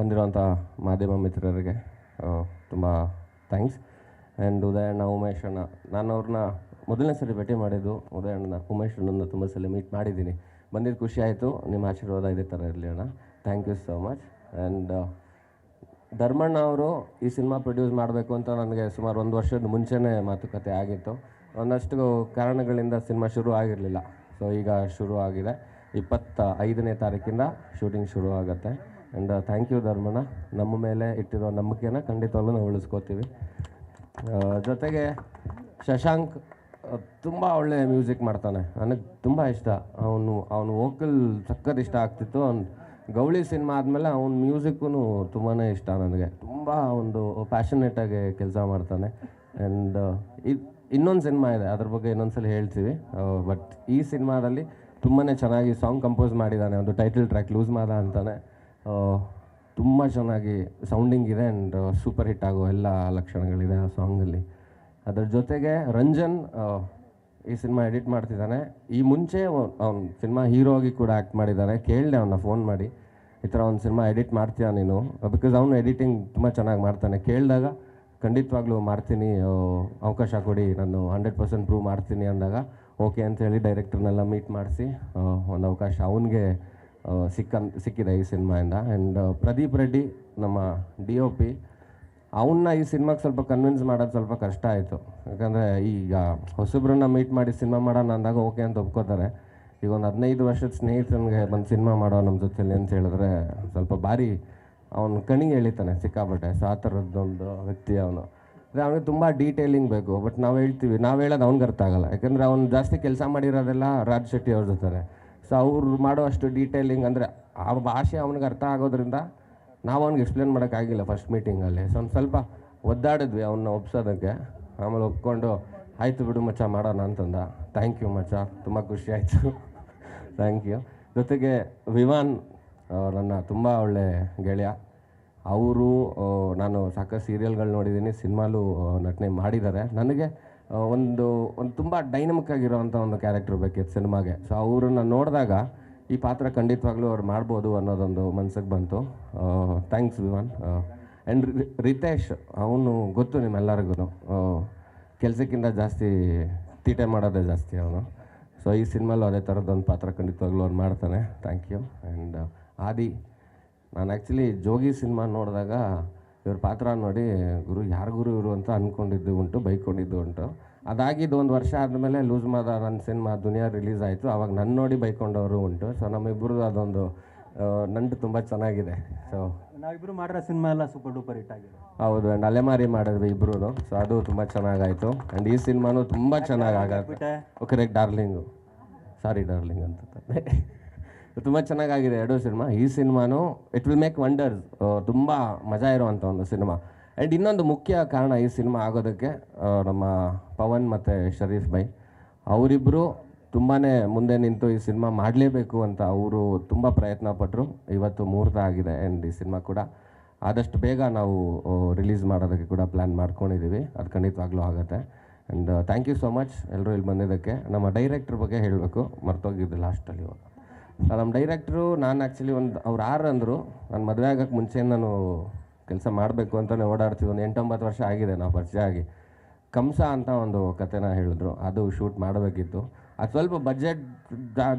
ಬಂದಿರೋಂಥ ಮಾಧ್ಯಮ ಮಿತ್ರರಿಗೆ ತುಂಬ ಥ್ಯಾಂಕ್ಸ್. ಆ್ಯಂಡ್ ಉದಯಣ್ಣ, ಉಮೇಶ್ ಅಣ್ಣ ನಾನು ಅವ್ರನ್ನ ಮೊದಲನೇ ಸಲ ಭೇಟಿ ಮಾಡಿದ್ದು ಉದಯಣ್ಣ ಉಮೇಶ್ ಅಣ್ಣನ ತುಂಬ ಸಲ ಮೀಟ್ ಮಾಡಿದ್ದೀನಿ. ಬಂದಿದ್ದು ಖುಷಿ ಆಯಿತು. ನಿಮ್ಮ ಆಶೀರ್ವಾದ ಇದೇ ಥರ ಇರಲಿ ಅಣ್ಣ. Thank you so much and, Dharmanna ಅವರು ಈ ಸಿನಿಮಾ ಪ್ರೊಡ್ಯೂಸ್ ಮಾಡಬೇಕು ಅಂತ ನನಗೆ ಸುಮಾರು ಒಂದು ವರ್ಷದ ಮುಂಚೆನೇ ಮಾತುಕತೆ ಆಗಿತ್ತು. ಒಂದಷ್ಟು ಕಾರಣಗಳಿಂದ ಸಿನಿಮಾ ಶುರು ಆಗಿರಲಿಲ್ಲ. ಸೊ ಈಗ ಶುರು ಆಗಿದೆ. ಇಪ್ಪತ್ತ ಐದನೇ ತಾರೀಕಿಂದ ಶೂಟಿಂಗ್ ಶುರು ಆಗುತ್ತೆ. ಆ್ಯಂಡ್ ಥ್ಯಾಂಕ್ ಯು ಧರ್ಮಣ್ಣ ನಮ್ಮ ಮೇಲೆ ಇಟ್ಟಿರೋ ನಂಬಿಕೆನ ಖಂಡಿತವಾಗ್ಲೂ ನಾವು ಉಳಿಸ್ಕೋತೀವಿ. ಜೊತೆಗೆ ಶಶಾಂಕ್ ತುಂಬ ಒಳ್ಳೆ ಮ್ಯೂಸಿಕ್ ಮಾಡ್ತಾನೆ. ನನಗೆ ತುಂಬ ಇಷ್ಟ. ಅವನು ಅವನು ವೋಕಲ್ ಸಖತ್ ಇಷ್ಟ ಆಗ್ತಿತ್ತು. ಅವ್ನು ಗೌಳಿ ಸಿನಿಮಾ ಆದಮೇಲೆ ಅವನ ಮ್ಯೂಸಿಕ್ಕೂ ತುಂಬಾ ಇಷ್ಟ ನನಗೆ. ತುಂಬ ಒಂದು ಪ್ಯಾಷನೇಟಾಗಿ ಕೆಲಸ ಮಾಡ್ತಾನೆ. ಆ್ಯಂಡ್ ಇನ್ನೊಂದು ಸಿನಿಮಾ ಇದೆ. ಅದ್ರ ಬಗ್ಗೆ ಇನ್ನೊಂದ್ಸಲ ಹೇಳ್ತೀವಿ. ಬಟ್ ಈ ಸಿನಿಮಾದಲ್ಲಿ ತುಂಬಾ ಚೆನ್ನಾಗಿ ಸಾಂಗ್ ಕಂಪೋಸ್ ಮಾಡಿದ್ದಾನೆ ಒಂದು ಟೈಟಲ್ ಟ್ರ್ಯಾಕ್ ಲೂಸ್ ಮಾದ ಅಂತಾನೆ. ತುಂಬ ಚೆನ್ನಾಗಿ ಸೌಂಡಿಂಗ್ ಇದೆ ಆ್ಯಂಡ್ ಸೂಪರ್ ಹಿಟ್ ಆಗೋ ಎಲ್ಲ ಲಕ್ಷಣಗಳಿದೆ ಆ ಸಾಂಗಲ್ಲಿ ಅದರ ಜೊತೆಗೆ ರಂಜನ್ ಈ ಸಿನಿಮಾ ಎಡಿಟ್ ಮಾಡ್ತಿದ್ದಾನೆ. ಈ ಮುಂಚೆ ಅವ್ನು ಸಿನಿಮಾ ಹೀರೋ ಆಗಿ ಕೂಡ ಆ್ಯಕ್ಟ್ ಮಾಡಿದ್ದಾನೆ. ಕೇಳಿದೆ ಅವನ್ನ ಫೋನ್ ಮಾಡಿ. ಈ ಥರ ಒಂದು ಸಿನಿಮಾ ಎಡಿಟ್ ಮಾಡ್ತೀಯ ನೀನು? ಬಿಕಾಸ್ ಅವನು ಎಡಿಟಿಂಗ್ ತುಂಬ ಚೆನ್ನಾಗಿ ಮಾಡ್ತಾನೆ. ಕೇಳಿದಾಗ ಖಂಡಿತವಾಗ್ಲೂ ಮಾಡ್ತೀನಿ ಅವಕಾಶ ಕೊಡಿ, ನಾನು ಹಂಡ್ರೆಡ್ ಪರ್ಸೆಂಟ್ ಪ್ರೂವ್ ಮಾಡ್ತೀನಿ ಅಂದಾಗ, ಓಕೆ ಅಂತ ಹೇಳಿ ಡೈರೆಕ್ಟರ್ನೆಲ್ಲ ಮೀಟ್ ಮಾಡಿಸಿ ಒಂದು ಅವಕಾಶ ಅವನಿಗೆ ಸಿಕ್ಕ ಸಿಕ್ಕಿದೆ ಈ ಸಿನಿಮಾಯಿಂದ. ಆ್ಯಂಡ್ ಪ್ರದೀಪ್ ರೆಡ್ಡಿ ನಮ್ಮ ಡಿ ಒ ಪಿ ಅವನ್ನ ಈ ಸಿನಿಮಾಗೆ ಸ್ವಲ್ಪ ಕನ್ವಿನ್ಸ್ ಮಾಡೋದು ಸ್ವಲ್ಪ ಕಷ್ಟ ಆಯಿತು. ಯಾಕಂದರೆ ಈಗ ಹೊಸಬ್ರನ್ನ ಮೀಟ್ ಮಾಡಿ ಸಿನಿಮಾ ಮಾಡೋಣ ಅಂದಾಗ ಓಕೆ ಅಂತ ಒಪ್ಕೋತಾರೆ. ಈಗ ಒಂದು ಹದಿನೈದು ವರ್ಷದ ಸ್ನೇಹಿತನಿಗೆ ಬಂದು ಸಿನಿಮಾ ಮಾಡೋ ನಮ್ಮ ಜೊತೆಲಿ ಅಂತ ಹೇಳಿದ್ರೆ ಸ್ವಲ್ಪ ಭಾರಿ ಅವನು ಕಣಿಗೆ ಎಳಿತಾನೆ ಸಿಕ್ಕಾಪಟ್ಟೆ. ಸೊ ಆ ಥರದ್ದೊಂದು ವ್ಯಕ್ತಿ ಅವನು. ಅಂದರೆ ಅವನಿಗೆ ತುಂಬ ಡೀಟೇಲಿಂಗ್ ಬೇಕು. ಬಟ್ ನಾವು ಹೇಳ್ತೀವಿ, ನಾವು ಹೇಳೋದು ಅವ್ನಿಗೆ ಅರ್ಥ ಆಗಲ್ಲ. ಯಾಕಂದರೆ ಅವ್ನು ಜಾಸ್ತಿ ಕೆಲಸ ಮಾಡಿರೋದೆಲ್ಲ ರಾಜ್ ಶೆಟ್ಟಿ ಅವ್ರ ಜೊತೆ ಸೊ ಅವ್ರು ಮಾಡೋ ಅಷ್ಟು ಡೀಟೇಲಿಂಗ್ ಅಂದರೆ ಆ ಭಾಷೆ ಅವನಿಗೆ ಅರ್ಥ ಆಗೋದ್ರಿಂದ ನಾವು ಅವ್ನಿಗೆ ಎಕ್ಸ್ಪ್ಲೇನ್ ಮಾಡೋಕ್ಕಾಗಿಲ್ಲ ಫಸ್ಟ್ ಮೀಟಿಂಗಲ್ಲಿ ಸೊ ಒಂದು ಸ್ವಲ್ಪ ಒದ್ದಾಡಿದ್ವಿ ಅವನ್ನ ಒಪ್ಸೋದಕ್ಕೆ. ಆಮೇಲೆ ಒಪ್ಕೊಂಡು, ಆಯಿತು ಬಿಡು ಮಚ್ಚ, ಮಾಡೋಣ ಅಂತಂದ. ಥ್ಯಾಂಕ್ ಯು ಮಚ್ಚ, ತುಂಬ ಖುಷಿ ಆಯಿತು. ಥ್ಯಾಂಕ್ ಯು ಜೊತೆಗೆ ವಿವಾನ್ ನನ್ನ ತುಂಬ ಒಳ್ಳೆ ಗೆಳೆಯ. ಅವರು ನಾನು ಸಾಕಷ್ಟು ಸೀರಿಯಲ್ಗಳು ನೋಡಿದ್ದೀನಿ ಸಿನಿಮಾಲು ನಟನೆ ಮಾಡಿದ್ದಾರೆ. ನನಗೆ ಒಂದು ಒಂದು ತುಂಬ ಡೈನಮಿಕ್ ಆಗಿರೋವಂಥ ಒಂದು ಕ್ಯಾರೆಕ್ಟರ್ ಬೇಕಿತ್ತು ಸಿನಿಮಾಗೆ. ಸೊ ಅವ್ರನ್ನ ನೋಡಿದಾಗ ಈ ಪಾತ್ರ ಖಂಡಿತವಾಗ್ಲೂ ಅವ್ರು ಮಾಡ್ಬೋದು ಅನ್ನೋದೊಂದು ಮನ್ಸಿಗೆ ಬಂತು. ಥ್ಯಾಂಕ್ಸ್ ವಿವಾನ್ ಆ್ಯಂಡ್ ರಿತೇಶ್, ಅವನು ಗೊತ್ತು ನಿಮ್ಮೆಲ್ಲರಿಗೂ. ಕೆಲಸಕ್ಕಿಂತ ಜಾಸ್ತಿ ತೀಟೆ ಮಾಡೋದೇ ಜಾಸ್ತಿ ಅವನು. ಸೊ ಈ ಸಿನಿಮಾಲು ಅದೇ ಥರದ್ದೊಂದು ಪಾತ್ರ ಖಂಡಿತವಾಗ್ಲೂ ಅವ್ನು ಮಾಡ್ತಾನೆ. ಥ್ಯಾಂಕ್ ಯು ಆ್ಯಂಡ್ ಆದಿ, ನಾನು ಆ್ಯಕ್ಚುಲಿ ಜೋಗಿ ಸಿನಿಮಾ ನೋಡಿದಾಗ ಇವ್ರ ಪಾತ್ರ ನೋಡಿ ಗುರು ಯಾರು ಗುರು ಇವರು ಅಂತ ಅಂದ್ಕೊಂಡಿದ್ದು ಉಂಟು ಬೈಕೊಂಡಿದ್ದು ಉಂಟು. ಅದಾಗಿದ್ದು ಒಂದು ವರ್ಷ ಆದಮೇಲೆ ಲೂಸ್ ಮಾದ ನನ್ನ ಸಿನಿಮಾ ದುನಿಯಾ ರಿಲೀಸ್ ಆಯಿತು. ಅವಾಗ ನನ್ನ ನೋಡಿ ಬೈಕೊಂಡವರು ಉಂಟು. ಸೊ ನಮ್ಮಿಬ್ಬರದ್ದು ಅದೊಂದು ನಂಟು ತುಂಬ ಚೆನ್ನಾಗಿದೆ. ಸೊ ನಾವಿಬ್ಬರು ಮಾಡಿರೋ ಸಿನಿಮಾ ಎಲ್ಲ ಸೂಪರ್ ಡೂಪರ್ ಹಿಟ್ ಆಗಿದೆ. ಹೌದು ಆ್ಯಂಡ್ ಅಲೆಮಾರಿ ಮಾಡಿದ್ವಿ ಇಬ್ಬರು ಸೊ ಅದು ತುಂಬ ಚೆನ್ನಾಗಾಯಿತು. ಆ್ಯಂಡ್ ಈ ಸಿನಿಮಾನು ತುಂಬ ಚೆನ್ನಾಗಿ ಆಗುತ್ತೆ. Okay darling. ಸಾರಿ ಡಾರ್ಲಿಂಗ್ ಅಂತ. ತುಂಬ ಚೆನ್ನಾಗಾಗಿದೆ ಎರಡು ಸಿನಿಮಾ. ಈ ಸಿನಿಮಾನು ಇಟ್ ವಿಲ್ ಮೇಕ್ ವಂಡರ್ಸ್ ತುಂಬ ಮಜಾ ಇರುವಂಥ ಒಂದು ಸಿನಿಮಾ. ಆ್ಯಂಡ್ ಇನ್ನೊಂದು ಮುಖ್ಯ ಕಾರಣ ಈ ಸಿನಿಮಾ ಆಗೋದಕ್ಕೆ ನಮ್ಮ ಪವನ್ ಮತ್ತು ಶರೀಫ್ ಬೈ. ಅವರಿಬ್ಬರು ತುಂಬಾ ಮುಂದೆ ನಿಂತು ಈ ಸಿನಿಮಾ ಮಾಡಲೇಬೇಕು ಅಂತ ಅವರು ತುಂಬ ಪ್ರಯತ್ನ ಪಟ್ಟರು ಇವತ್ತು ಮುಹೂರ್ತ ಆಗಿದೆ ಆ್ಯಂಡ್ ಈ ಸಿನಿಮಾ ಕೂಡ. ಆದಷ್ಟು ಬೇಗ ನಾವು ರಿಲೀಸ್ ಮಾಡೋದಕ್ಕೆ ಕೂಡ ಪ್ಲ್ಯಾನ್ ಮಾಡ್ಕೊಂಡಿದ್ದೀವಿ. ಅದು ಖಂಡಿತವಾಗ್ಲೂ ಆಗುತ್ತೆ. And thank you so much ಎಲ್ಲರೂ ಇಲ್ಲಿ ಬಂದಿದ್ದಕ್ಕೆ. ನಮ್ಮ ಡೈರೆಕ್ಟ್ರ್ ಬಗ್ಗೆ ಹೇಳಬೇಕು. ಮರ್ತೋಗಿದ್ದು ಲಾಸ್ಟಲ್ಲಿ ಇವಾಗ. ನಮ್ಮ ಡೈರೆಕ್ಟ್ರು, ನಾನು ಆ್ಯಕ್ಚುಲಿ ಒಂದು, ಅವ್ರು ಆರು ಅಂದರು, ನಾನು ಮದುವೆ ಆಗೋಕ್ಕೆ ಮುಂಚೆ ನಾನು ಕೆಲಸ ಮಾಡಬೇಕು ಅಂತಲೇ ಓಡಾಡ್ತೀವಿ ಒಂದು ಎಂಟೊಂಬತ್ತು ವರ್ಷ ಆಗಿದೆ, ನಾವು ಪರಿಚಯ ಆಗಿ. ಕಂಸ ಅಂತ ಒಂದು ಕತೆನ ಹೇಳಿದ್ರು. ಅದು ಶೂಟ್ ಮಾಡಬೇಕಿತ್ತು. ಅದು ಸ್ವಲ್ಪ ಬಜೆಟ್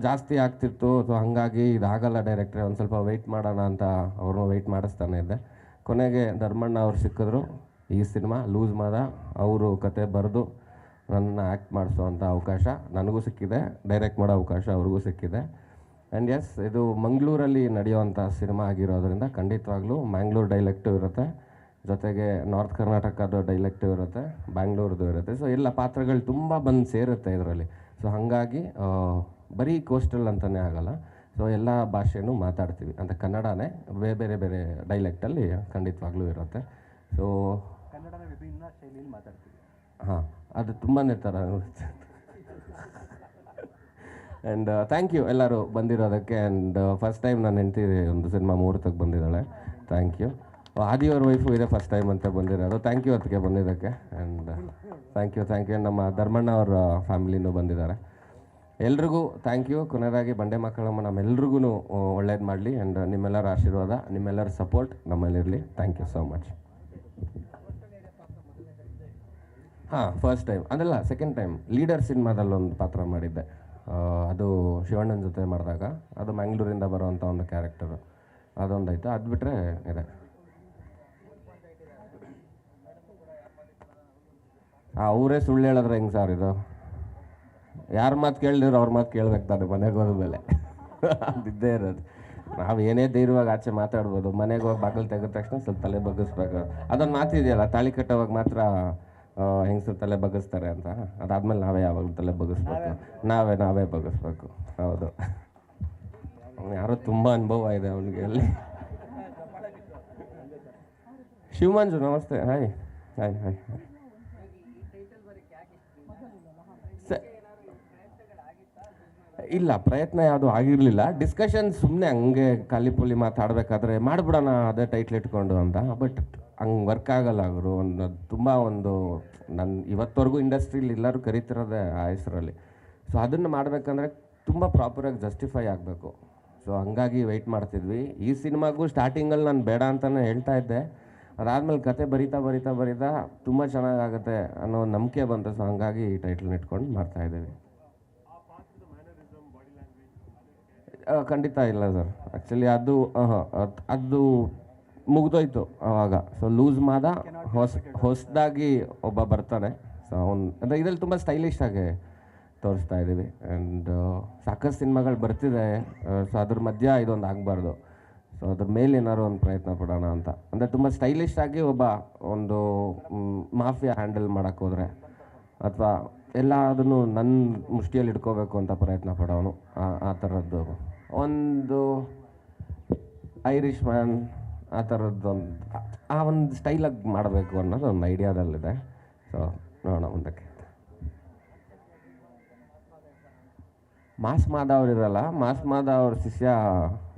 ಜಾಸ್ತಿ ಆಗ್ತಿತ್ತು. ಸೊ ಹಾಗಾಗಿ ಇದಾಗಲ್ಲ ಡೈರೆಕ್ಟ್ರೆ, ಒಂದು ಸ್ವಲ್ಪ ವೆಯ್ಟ್ ಮಾಡೋಣ ಅಂತ ಅವ್ರನ್ನೂ ವೆಯ್ಟ್ ಮಾಡಿಸ್ತಾನೆ ಇದ್ದೆ. ಕೊನೆಗೆ ಧರ್ಮಣ್ಣ ಅವ್ರು ಸಿಕ್ಕಿದ್ರು. ಈ ಸಿನಿಮಾ ಲೂಸ್ ಮಾಡ ಅವರು ಕತೆ ಬರೆದು ನನ್ನ ಆ್ಯಕ್ಟ್ ಮಾಡಿಸೋ ಅಂಥ ಅವಕಾಶ ನನಗೂ ಸಿಕ್ಕಿದೆ. ಡೈರೆಕ್ಟ್ ಮಾಡೋ ಅವಕಾಶ ಅವ್ರಿಗೂ ಸಿಕ್ಕಿದೆ. ಆ್ಯಂಡ್ ಎಸ್ ಇದು ಮಂಗಳೂರಲ್ಲಿ ನಡೆಯುವಂಥ ಸಿನಿಮಾ ಆಗಿರೋದ್ರಿಂದ ಖಂಡಿತವಾಗ್ಲೂ ಮ್ಯಾಂಗ್ಳೂರ್ ಡೈಲೆಕ್ಟು ಇರುತ್ತೆ. ಜೊತೆಗೆ ನಾರ್ತ್ ಕರ್ನಾಟಕದ ಡೈಲೆಕ್ಟು ಇರುತ್ತೆ ಬ್ಯಾಂಗ್ಳೂರ್ದು ಇರುತ್ತೆ. ಸೊ ಎಲ್ಲ ಪಾತ್ರಗಳು ತುಂಬ ಬಂದು ಸೇರುತ್ತೆ ಇದರಲ್ಲಿ. ಸೊ ಹಾಗಾಗಿ ಬರೀ ಕೋಸ್ಟಲ್ ಅಂತಲೇ ಆಗಲ್ಲ. ಸೊ ಎಲ್ಲ ಭಾಷೆನೂ ಮಾತಾಡ್ತೀವಿ. ಅಂದರೆ ಕನ್ನಡನೇ ಬೇರೆ ಬೇರೆ ಬೇರೆ ಡೈಲೆಕ್ಟಲ್ಲಿ ಖಂಡಿತವಾಗ್ಲೂ ಇರುತ್ತೆ. ಸೊ ಕನ್ನಡದ ವಿಭಿನ್ನ ಶೈಲಿಯಲ್ಲಿ ಮಾತಾಡ್ತೀವಿ. ಹಾಂ ಅದು ತುಂಬಾ ಥರ ಆ್ಯಂಡ್ ಥ್ಯಾಂಕ್ ಯು ಎಲ್ಲರೂ ಬಂದಿರೋದಕ್ಕೆ. ಆ್ಯಂಡ್ ಫಸ್ಟ್ ಟೈಮ್ ನಾನು ಹೆಂಡತಿ ಒಂದು ಸಿನಿಮಾ ಮುಹೂರ್ತಕ್ಕೆ ಬಂದಿದ್ದಾಳೆ. ಥ್ಯಾಂಕ್ ಯು ಆದಿಯವ್ರ ವೈಫು ಇದೆ ಫಸ್ಟ್ ಟೈಮ್ ಅಂತ ಬಂದಿರೋದು. ಥ್ಯಾಂಕ್ ಯು ಅದಕ್ಕೆ ಬಂದಿದ್ದಕ್ಕೆ. And thank you thank you ನಮ್ಮ ಧರ್ಮಣ್ಣ ಅವರ ಫ್ಯಾಮಿಲಿನೂ ಬಂದಿದ್ದಾರೆ. ಎಲ್ರಿಗೂ ಥ್ಯಾಂಕ್ ಯು ಕೊನೆಯದಾಗಿ ಬಂಡೆ ಮಕ್ಕಳಮ್ಮ ನಮ್ಮೆಲ್ರಿಗೂ ಒಳ್ಳೇದು ಮಾಡಲಿ. ಆ್ಯಂಡ್ ನಿಮ್ಮೆಲ್ಲರ ಆಶೀರ್ವಾದ, ನಿಮ್ಮೆಲ್ಲರ ಸಪೋರ್ಟ್ ನಮ್ಮಲ್ಲಿರಲಿ. ಥ್ಯಾಂಕ್ ಯು ಸೋ ಮಚ್ ಹಾಂ ಫಸ್ಟ್ ಟೈಮ್ ಅದಲ್ಲ ಸೆಕೆಂಡ್ ಟೈಮ್ ಲೀಡರ್ ಸಿನಿಮಾದಲ್ಲಿ ಒಂದು ಪಾತ್ರ ಮಾಡಿದ್ದೆ. ಅದು ಶಿವಣ್ಣನ ಜೊತೆ ಮಾಡಿದಾಗ, ಅದು ಮ್ಯಾಂಗ್ಳೂರಿಂದ ಬರುವಂಥ ಒಂದು ಕ್ಯಾರೆಕ್ಟರು ಅದೊಂದಾಯ್ತು. ಅದು ಬಿಟ್ಟರೆ ಇದೆ. ಅವರೇ ಸುಳ್ಳು ಹೇಳಿದ್ರೆ ಹೆಂಗೆ ಸರ್ ಇದು? ಯಾರ ಮಾತು ಕೇಳಿದ್ರು ಅವ್ರ ಮಾತು ಕೇಳ್ಬೇಕು ತಾನೆ, ಮನೆಗೆ ಹೋದ್ಮೇಲೆ ಅದಿದ್ದೇ ಇರೋದು. ನಾವು ಏನೇ ಧೈರ್ಯವಾಗಿ ಆಚೆ ಮಾತಾಡ್ಬೋದು, ಮನೆಗೆ ಹೋಗಿ ಬಾಗಿಲು ತೆಗೆದ ತಕ್ಷಣ ಸ್ವಲ್ಪ ತಲೆ ಬಗ್ಗಿಸ್ಬೇಕು. ಅದೊಂದು ಮಾತಿದೆಯಲ್ಲ, ತಾಳಿ ಕಟ್ಟೋವಾಗ ಮಾತ್ರ ಹೆಂಗಸರು ತಲೆ ಬಗ್ಗಿಸ್ತಾರೆ ಅಂತ. ಅದಾದ್ಮೇಲೆ ನಾವೇ ಯಾವಾಗ ತಲೆ ಬಗ್ಗಿಸ್ಬೇಕು. ನಾವೇ ನಾವೇ ಬಗ್ಗಿಸ್ಬೇಕು. ಹೌದು. ಯಾರೋ ತುಂಬ ಅನುಭವ ಇದೆ ಅವನಿಗೆ ಅಲ್ಲಿ. ಶಿವಮಂಜು ನಮಸ್ತೆ. ಹಾಯ್. Hi hi hi. ಇಲ್ಲ ಪ್ರಯತ್ನ ಯಾವುದು ಆಗಿರಲಿಲ್ಲ. ಡಿಸ್ಕಷನ್ ಸುಮ್ಮನೆ ಹಂಗೆ ಖಾಲಿ ಪುಲಿ ಮಾತಾಡಬೇಕಾದ್ರೆ ಮಾಡಿಬಿಡೋಣ ಅದೇ ಟೈಟ್ಲ್ ಇಟ್ಕೊಂಡು ಅಂತ. ಬಟ್ ಹಂಗೆ ವರ್ಕ್ ಆಗಲ್ಲ ಅವರು ಒಂದು ತುಂಬ ಒಂದು ನನ್ನ ಇವತ್ತವರೆಗೂ ಇಂಡಸ್ಟ್ರೀಲಿ ಎಲ್ಲರೂ ಕರಿತಿರೋದೆ ಆ ಹೆಸರಲ್ಲಿ. ಸೊ ಅದನ್ನು ಮಾಡಬೇಕಂದ್ರೆ ತುಂಬ ಪ್ರಾಪರಾಗಿ ಜಸ್ಟಿಫೈ ಆಗಬೇಕು. ಸೊ ಹಂಗಾಗಿ ವೆಯ್ಟ್ ಮಾಡ್ತಿದ್ವಿ. ಈ ಸಿನಿಮಾಗೂ ಸ್ಟಾರ್ಟಿಂಗಲ್ಲಿ ನಾನು ಬೇಡ ಅಂತಲೇ ಹೇಳ್ತಾ ಇದ್ದೆ. ಅದಾದಮೇಲೆ ಕತೆ ಬರಿತಾ ಬರಿತಾ ಬರಿತಾ ತುಂಬ ಚೆನ್ನಾಗಾಗುತ್ತೆ ಅನ್ನೋ ನಂಬಿಕೆ ಬಂತು. ಸೊ ಹಂಗಾಗಿ ಈ ಟೈಟ್ಲನ್ನ ಇಟ್ಕೊಂಡು ಮಾಡ್ತಾ ಇದ್ದೀವಿ. ಆ, ಖಂಡಿತ ಇಲ್ಲ ಸರ್. ಆ್ಯಕ್ಚುಲಿ ಅದು ಹಾಂ ಅದು ಮುಗ್ದೋಯ್ತು ಅವಾಗ. ಸೊ ಲೂಸ್ ಮಾದ ಹೊಸ ಹೊಸದಾಗಿ ಒಬ್ಬ ಬರ್ತಾನೆ. ಸೊ ಅವ್ನು ಅಂದರೆ ಇದರಲ್ಲಿ ತುಂಬ ಸ್ಟೈಲಿಶ್ ಆಗಿ ತೋರಿಸ್ತಾ ಇದ್ದೀವಿ. ಆ್ಯಂಡ್ ಸಾಕಷ್ಟು ಸಿನಿಮಾಗಳು ಬರ್ತಿದೆ. ಸೊ ಅದ್ರ ಮಧ್ಯ ಇದೊಂದು ಆಗಬಾರ್ದು. ಸೊ ಅದ್ರ ಮೇಲೆ ಏನಾದ್ರು ಒಂದು ಪ್ರಯತ್ನ ಪಡೋಣ ಅಂತ. ಅಂದರೆ ತುಂಬ ಸ್ಟೈಲಿಶ್ ಆಗಿ ಒಬ್ಬ ಒಂದು ಮಾಫಿಯಾ ಹ್ಯಾಂಡಲ್ ಮಾಡೋಕ್ಕೆ ಹೋದರೆ. ಅಥವಾ ಎಲ್ಲ ಅದನ್ನು ನನ್ನ ಮುಷ್ಟಿಯಲ್ಲಿ ಇಟ್ಕೋಬೇಕು ಅಂತ ಪ್ರಯತ್ನ ಪಡೋನು. ಆ- ಆ ಥರದ್ದು ಒಂದು ಐರಿಷ್ ಮ್ಯಾನ್ ಆ ಥರದ್ದೊಂದು ಆ ಒಂದು ಸ್ಟೈಲಾಗಿ ಮಾಡಬೇಕು ಅನ್ನೋದು ಒಂದು ಐಡಿಯಾದಲ್ಲಿದೆ ಸೊ ನೋಡೋಣ ಮುಂದಕ್ಕೆ. ಮಾಸ್ ಅವ್ರು ಇರಲ್ಲ ಮಾಸ್ ಮಾದ ಅವ್ರ ಶಿಷ್ಯ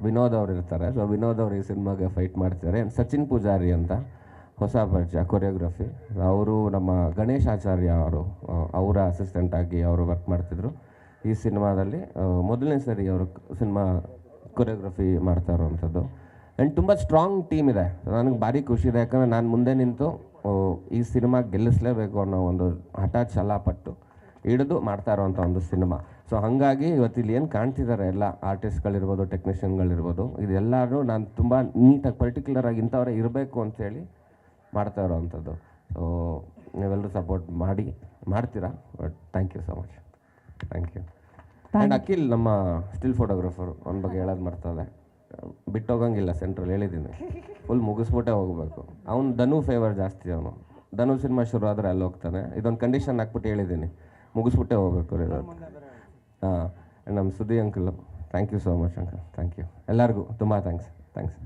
ವಿನೋದ್ ಅವ್ರು ಇರ್ತಾರೆ. ಸೊ ವಿನೋದ್ ಅವ್ರು ಈ ಸಿನಿಮಾಗೆ ಫೈಟ್ ಮಾಡ್ತಾರೆ ಆ್ಯಂಡ್ ಸಚಿನ್ ಪೂಜಾರಿ ಅಂತ ಹೊಸ ಪರಿಚಯ ಕೊರಿಯೋಗ್ರಫಿ ಅವರು ನಮ್ಮ ಗಣೇಶ್ ಆಚಾರ್ಯ ಅವರು ಅವರ ಅಸಿಸ್ಟೆಂಟ್ ಆಗಿ ಅವರು ವರ್ಕ್ ಮಾಡ್ತಿದ್ರು. ಈ ಸಿನಿಮಾದಲ್ಲಿ ಮೊದಲನೇ ಸರಿ ಅವರು ಸಿನಿಮಾ ಕೊರಿಯೋಗ್ರಫಿ ಮಾಡ್ತಾ ಇರೋವಂಥದ್ದು. ಆ್ಯಂಡ್ ತುಂಬ ಸ್ಟ್ರಾಂಗ್ ಟೀಮ್ ಇದೆ. ನನಗೆ ಭಾರಿ ಖುಷಿ ಇದೆ. ಯಾಕಂದರೆ ನಾನು ಮುಂದೆ ನಿಂತು ಈ ಸಿನಿಮಾ ಗೆಲ್ಲಿಸಲೇಬೇಕು ಅನ್ನೋ ಒಂದು ಹಠ ಛಲ ಪಟ್ಟು ಹಿಡಿದು ಮಾಡ್ತಾ ಇರೋವಂಥ ಒಂದು ಸಿನಿಮಾ. ಸೊ ಹಾಗಾಗಿ ಇವತ್ತು ಇಲ್ಲಿ ಏನು ಕಾಣ್ತಿದ್ದಾರೆ ಎಲ್ಲ ಆರ್ಟಿಸ್ಟ್ಗಳಿರ್ಬೋದು ಟೆಕ್ನಿಷಿಯನ್ಗಳಿರ್ಬೋದು ಇದೆಲ್ಲರೂ ನಾನು ತುಂಬ ನೀಟಾಗಿ ಪರ್ಟಿಕ್ಯುಲರ್ ಆಗಿ ಇಂಥವರೇ ಇರಬೇಕು ಅಂಥೇಳಿ ಮಾಡ್ತಾ ಇರೋವಂಥದ್ದು. ಸೊ ನೀವೆಲ್ಲರೂ ಸಪೋರ್ಟ್ ಮಾಡಿ ಮಾಡ್ತೀರಾ? But thank you so much thank you and Akhil ನಮ್ಮ ಸ್ಟಿಲ್ ಫೋಟೋಗ್ರಾಫರ್ ಅವನ ಬಗ್ಗೆ ಹೇಳೋದು ಮರ್ತದೆ. ಬಿಟ್ಟೋಗಂಗಿಲ್ಲ ಸೆಂಟ್ರಲ್ ಹೇಳಿದ್ದೀನಿ. ಫುಲ್ ಮುಗಿಸ್ಬಿಟ್ಟೆ ಹೋಗಬೇಕು. ಅವ್ನು ಧನು ಫೇವರ್ ಜಾಸ್ತಿ ಅವನು. ಧನು ಸಿನಿಮಾ ಶುರು ಆದರೆ ಅಲ್ಲಿ ಹೋಗ್ತಾನೆ. ಇದೊಂದು ಕಂಡೀಷನ್ ಹಾಕ್ಬಿಟ್ಟು ಹೇಳಿದ್ದೀನಿ. ಮುಗಿಸ್ಬಿಟ್ಟೆ ಹೋಗ್ಬೇಕು ಇರೋದು ಹಾಂ ನಮ್ಮ ಸುದ್ದಿ uncle thank you so much uncle thank you ಎಲ್ಲರಿಗೂ ತುಂಬ ಥ್ಯಾಂಕ್ಸ್ ಥ್ಯಾಂಕ್ಸ್